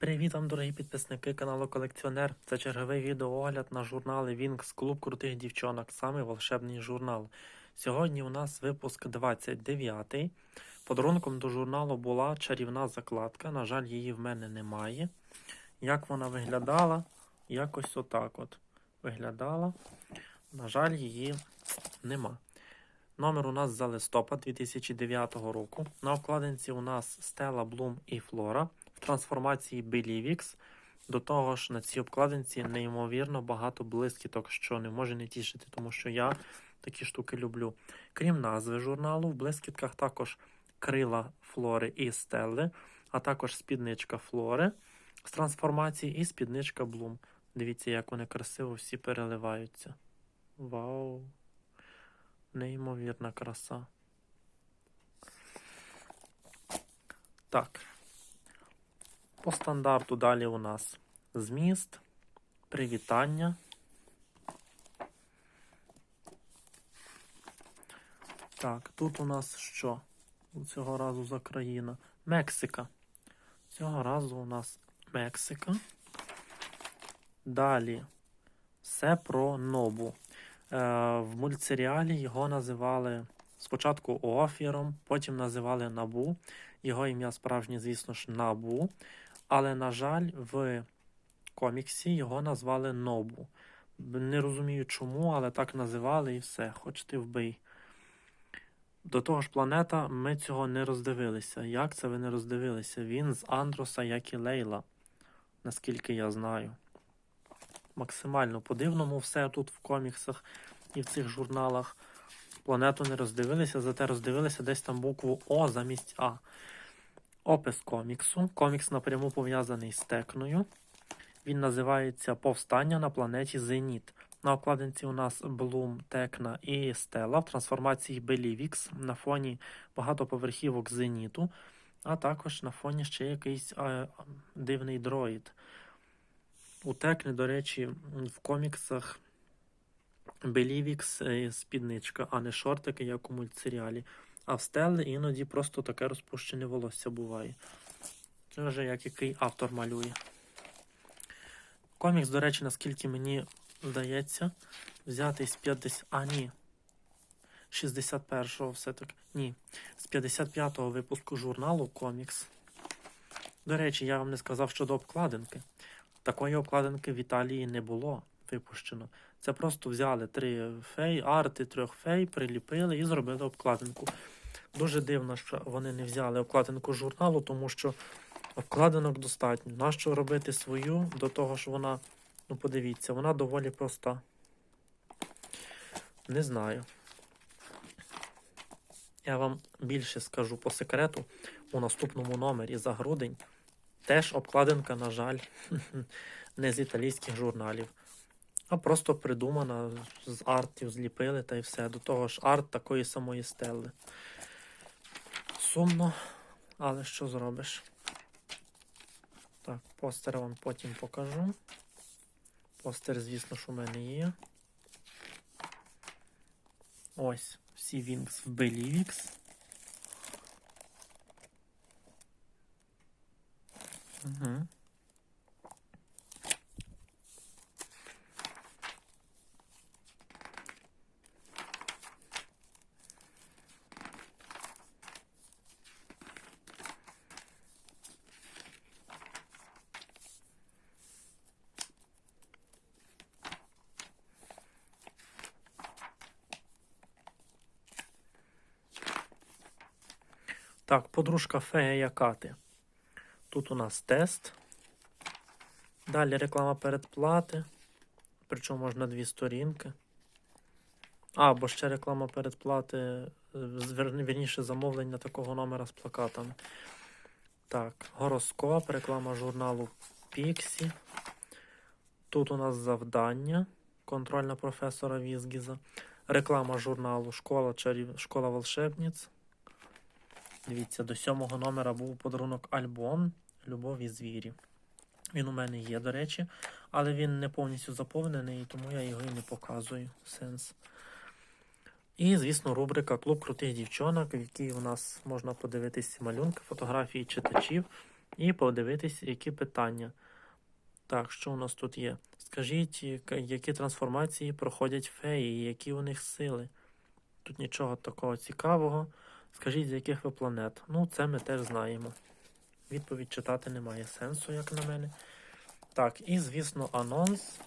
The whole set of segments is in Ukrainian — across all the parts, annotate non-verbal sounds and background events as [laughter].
Привіт вам, дорогі підписники каналу Колекціонер. Це черговий відеоогляд на журнали Вінкс Клуб крутих дівчонок, саме волшебний журнал. Сьогодні у нас випуск 29. Подарунком до журналу була чарівна закладка. На жаль, її в мене немає. Як вона виглядала? Якось отак от виглядала. На жаль, її нема. Номер у нас за листопад 2009 року. На обкладинці у нас Стела Блум і Флора трансформації Белівікс. До того ж, на цій обкладинці неймовірно багато блискіток, що не може не тішити, тому що я такі штуки люблю. Крім назви журналу, в блискітках також крила Флори і Стелли, а також спідничка Флори з трансформації і спідничка Блум. Дивіться, як вони красиво всі переливаються. Вау! Неймовірна краса. Так. По стандарту далі у нас зміст, привітання. Так, тут у нас що? Цього разу за країна. Мексика. Цього разу у нас Мексика. Далі все про Нобу. Е, в мультсеріалі його називали спочатку Офіром, потім називали Набу. Його ім'я справжнє, звісно ж, Набу. Але, на жаль, в коміксі його назвали Нобу. Не розумію чому, але так називали і все. Хоч ти вбий. До того ж, планета, ми цього не роздивилися. Як це ви не роздивилися? Він з Андроса, як і Лейла, наскільки я знаю. Максимально по-дивному все тут в коміксах і в цих журналах. Планету не роздивилися, зате роздивилися десь там букву О замість А. Опис коміксу. Комікс напряму пов'язаний з Текною. Він називається Повстання на планеті Зеніт. На обкладинці у нас Блум, Текна і Стела в трансформації Белівікс на фоні багатоповерхівок Зеніту, а також на фоні ще якийсь е, дивний дроїд. У Текни, до речі, в коміксах Белівікс е, спідничка, а не шортики, як у мультсеріалі. А в Стелли іноді просто таке розпущене волосся буває. Це вже як який автор малює. Комікс, до речі, наскільки мені здається, взятий з 50. А, ні. 61-го все-таки. Ні. З 55-го випуску журналу Комікс. До речі, я вам не сказав щодо обкладинки. Такої обкладинки в Італії не було випущено. Це просто взяли три фей, арти трьох фей, приліпили і зробили обкладинку. Дуже дивно, що вони не взяли обкладинку журналу, тому що обкладинок достатньо. Нащо робити свою до того, що вона, ну подивіться, вона доволі проста. Не знаю. Я вам більше скажу по секрету у наступному номері за грудень. Теж обкладинка, на жаль, [laughs] не з італійських журналів, а просто придумана з артів, зліпили та й все. До того ж, арт такої самої стелли. Сумно, але що зробиш? Так, постер вам потім покажу. Постер, звісно, що у мене є. Ось, всі Вінкс в Белівікс. Угу. Так, подружка фея Якати. Тут у нас тест. Далі реклама передплати. Причому можна дві сторінки. А, бо ще реклама передплати, е, вірніше замовлення такого номера з плакатами. Так, гороскоп, реклама журналу Піксі. Тут у нас завдання. Контрольна професора Візгіза. Реклама журналу Школа чарів... Школа волшебниць. Дивіться, до сьомого номера був подарунок альбом Любов і звірі. Він у мене є, до речі, але він не повністю заповнений, тому я його і не показую. Сенс. І, звісно, рубрика Клуб крутих дівчонок, в якій у нас можна подивитися малюнки, фотографії читачів і подивитись, які питання. Так, що у нас тут є? Скажіть, які трансформації проходять феї, які у них сили? Тут нічого такого цікавого. Скажіть, з яких ви планет? Ну, це ми теж знаємо. Відповідь читати немає сенсу, як на мене. Так, і, звісно, анонс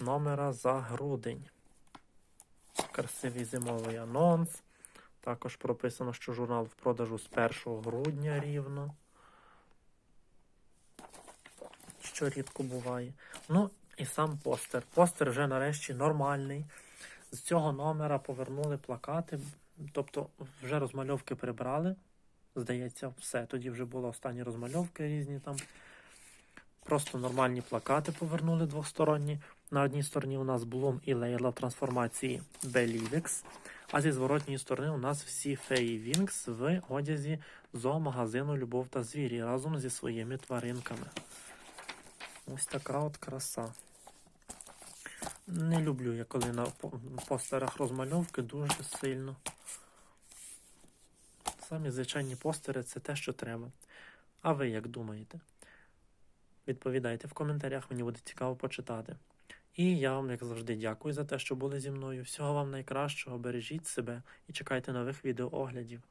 номера за грудень. Красивий зимовий анонс. Також прописано, що журнал в продажу з 1 грудня рівно. Що рідко буває. Ну, і сам постер. Постер вже нарешті нормальний. З цього номера повернули плакати, тобто вже розмальовки прибрали. Здається, все. Тоді вже були останні розмальовки різні там. Просто нормальні плакати повернули двосторонні. На одній стороні у нас Блум і Лейла в трансформації Белівікс, а зі зворотньої сторони у нас всі феї Вінкс в одязі зоомагазину Любов та звірі разом зі своїми тваринками. Ось така от краса. Не люблю я, коли на постерах розмальовки дуже сильно. Самі звичайні постери це те, що треба. А ви як думаєте? Відповідайте в коментарях, мені буде цікаво почитати. І я вам, як завжди, дякую за те, що були зі мною. Всього вам найкращого, бережіть себе і чекайте нових відеооглядів.